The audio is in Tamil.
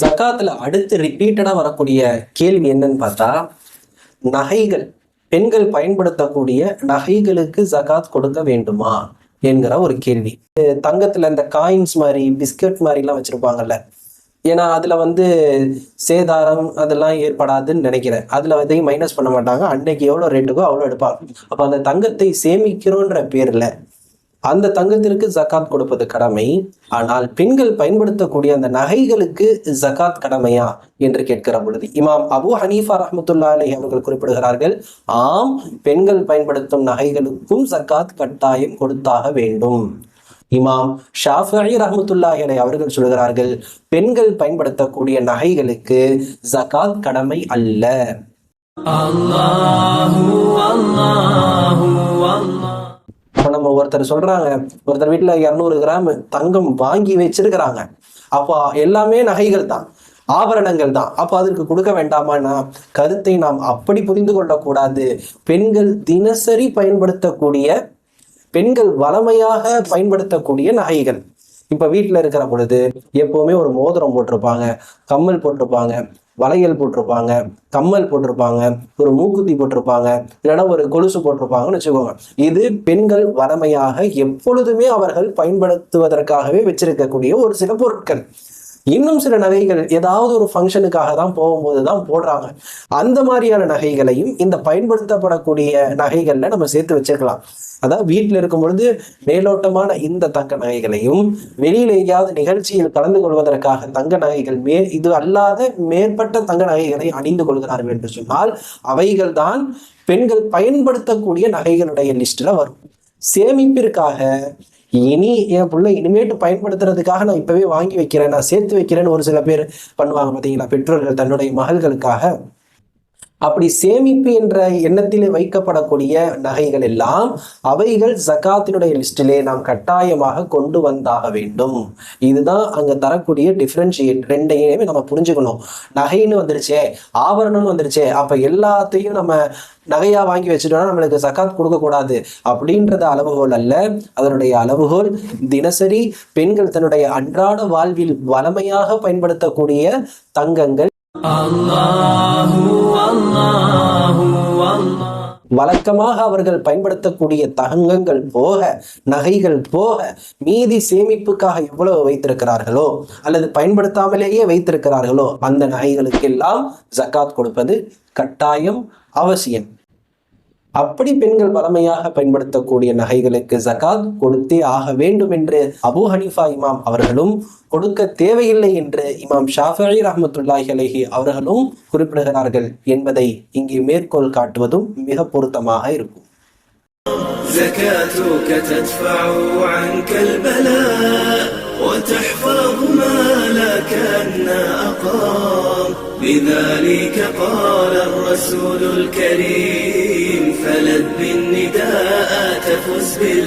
ஜக்காத்துல அடுத்து ரிப்பீட்டடா வரக்கூடிய கேள்வி என்னன்னு பார்த்தா நகைகள் பெண்கள் பயன்படுத்தக்கூடிய நகைகளுக்கு ஜகாத் கொடுக்க வேண்டுமா என்கிற ஒரு கேள்வி. தங்கத்துல இந்த காயின்ஸ் மாதிரி பிஸ்கட் மாதிரி எல்லாம் வச்சிருப்பாங்கல்ல. ஏன்னா அதுல வந்து சேதாரம் அதெல்லாம் ஏற்படாதுன்னு நினைக்கிறேன். அதுல வந்து மைனஸ் பண்ண மாட்டாங்க. அன்னைக்கு எவ்வளவு ரேட்டுக்கோ அவ்வளவு எடுப்பாங்க. அப்ப அந்த தங்கத்தை சேமிக்கிறோன்ற பேர்ல அந்த தங்கத்திற்கு ஜகாத் கொடுப்பது கடமை. ஆனால் பெண்கள் பயன்படுத்தக்கூடிய அந்த நகைகளுக்கு ஜகாத் கடமையா என்று கேட்கிற பொழுது இமாம் அபு ஹனீஃபா ரஹமத்துல்லா அலி அவர்கள் குறிப்பிடுகிறார்கள் ஆம் பெண்கள் பயன்படுத்தும் நகைகளுக்கும் ஜகாத் கட்டாயம் கொடுத்தாக வேண்டும். இமாம் ஷாஃபி ரஹமத்துல்லாஹி அலை அவர்கள் சொல்கிறார்கள் பெண்கள் பயன்படுத்தக்கூடிய நகைகளுக்கு ஜகாத் கடமை அல்ல. இப்ப நம்ம ஒருத்தர் சொல்றாங்க ஒருத்தர் வீட்டுல இருநூறு கிராம் தங்கம் வாங்கி வச்சிருக்கிறாங்க. அப்போ எல்லாமே நகைகள் தான் ஆபரணங்கள் தான். அப்போ அதற்கு கொடுக்க வேண்டாமான்னா கருத்தை நாம் அப்படி புரிந்து கொள்ளக்கூடாது. பெண்கள் தினசரி பயன்படுத்தக்கூடிய பெண்கள் வளமையாக பயன்படுத்தக்கூடிய நகைகள். இப்ப வீட்டுல இருக்கிற பொழுது எப்பவுமே ஒரு மோதிரம் போட்டிருப்பாங்க கம்மல் போட்டிருப்பாங்க வளையல் போட்டிருப்பாங்க கம்மல் போட்டிருப்பாங்க ஒரு மூக்குத்தி போட்டிருப்பாங்க இல்லைன்னா ஒரு கொலுசு போட்டிருப்பாங்கன்னு வச்சுக்கோங்க. இது பெண்கள் வளமையாக எப்பொழுதுமே அவர்கள் பயன்படுத்துவதற்காகவே வச்சிருக்கக்கூடிய ஒரு சில பொருட்கள். இன்னும் சில நகைகள் ஏதாவது ஒரு ஃபங்க்ஷனுக்காக தான் போகும்போது தான் போடுறாங்க. அந்த மாதிரியான நகைகளையும் இந்த பயன்படுத்தப்படக்கூடிய நகைகள்ல நம்ம சேர்த்து வச்சிருக்கலாம். அதாவது வீட்டில் இருக்கும் பொழுது மேலோட்டமான இந்த தங்க நகைகளையும் வெளியில எங்கேயாவது நிகழ்ச்சியில் கலந்து கொள்வதற்காக தங்க நகைகள் மே இது அல்லாத மேற்பட்ட தங்க நகைகளை அணிந்து கொள்கிறார்கள் என்று சொன்னால் அவைகள் தான் பெண்கள் பயன்படுத்தக்கூடிய நகைகளுடைய லிஸ்டில் வரும். சேமிப்பிற்காக இனி என் பிள்ளை இனிமேட்டு பயன்படுத்துறதுக்காக நான் இப்பவே வாங்கி வைக்கிறேன் நான் சேர்த்து வைக்கிறேன்னு ஒரு சில பேர் பண்ணுவாங்க பார்த்தீங்களா? பெற்றோர்கள் தன்னுடைய மகள்களுக்காக. அப்படி சேமிப்பு என்ற எண்ணத்திலே வைக்கப்படக்கூடிய நகைகள் எல்லாம் அவைகள் ஜக்காத்தினுடைய லிஸ்டிலே நாம் கட்டாயமாக கொண்டு வந்தாக வேண்டும். இதுதான் அங்க தரக்கூடிய டிஃபரன்ஷியேட் ரெண்டையுமே நம்ம புரிஞ்சுக்கணும். நகைன்னு வந்துருச்சே ஆபரணம்னு வந்துருச்சே அப்ப எல்லாத்தையும் நம்ம நகையா வாங்கி வச்சுட்டோம்னா நம்மளுக்கு ஜகாத் கொடுக்க கூடாது. அளவுகோல் அல்ல. அதனுடைய அளவுகோல் தினசரி பெண்கள் தன்னுடைய அன்றாட வாழ்வில் வளமையாக பயன்படுத்தக்கூடிய தங்கங்கள். வழக்கமாக அவர்கள் பயன்படுத்தக்கூடிய தகங்கங்கள் போக நகைகள் போக மீதி சேமிப்புக்காக எவ்வளவு வைத்திருக்கிறார்களோ அல்லது பயன்படுத்தாமலேயே வைத்திருக்கிறார்களோ அந்த நகைகளுக்கெல்லாம் ஜக்காத் கொடுப்பது கட்டாயம் அவசியம். அப்படி பெண்கள் வளமையாக பயன்படுத்தக்கூடிய நகைகளுக்கு ஜகாத் கொடுத்தே ஆக வேண்டும் என்று அபு ஹனீஃபா இமாம் அவர்களும் கொடுக்க தேவையில்லை என்று இமாம் ஷாஃபி ரஹமத்துல்லாஹி அலைஹி அவர்களும் குறிப்பிடுகிறார்கள் என்பதை இங்கே மேற்கோள் காட்டுவதும் மிக பொருத்தமாக இருக்கும் زكاتك تدفع عنك البلاء وتحفظ مالك أن أقام لذلك قال الرسول الكريم فلب النداء تفز بالمنى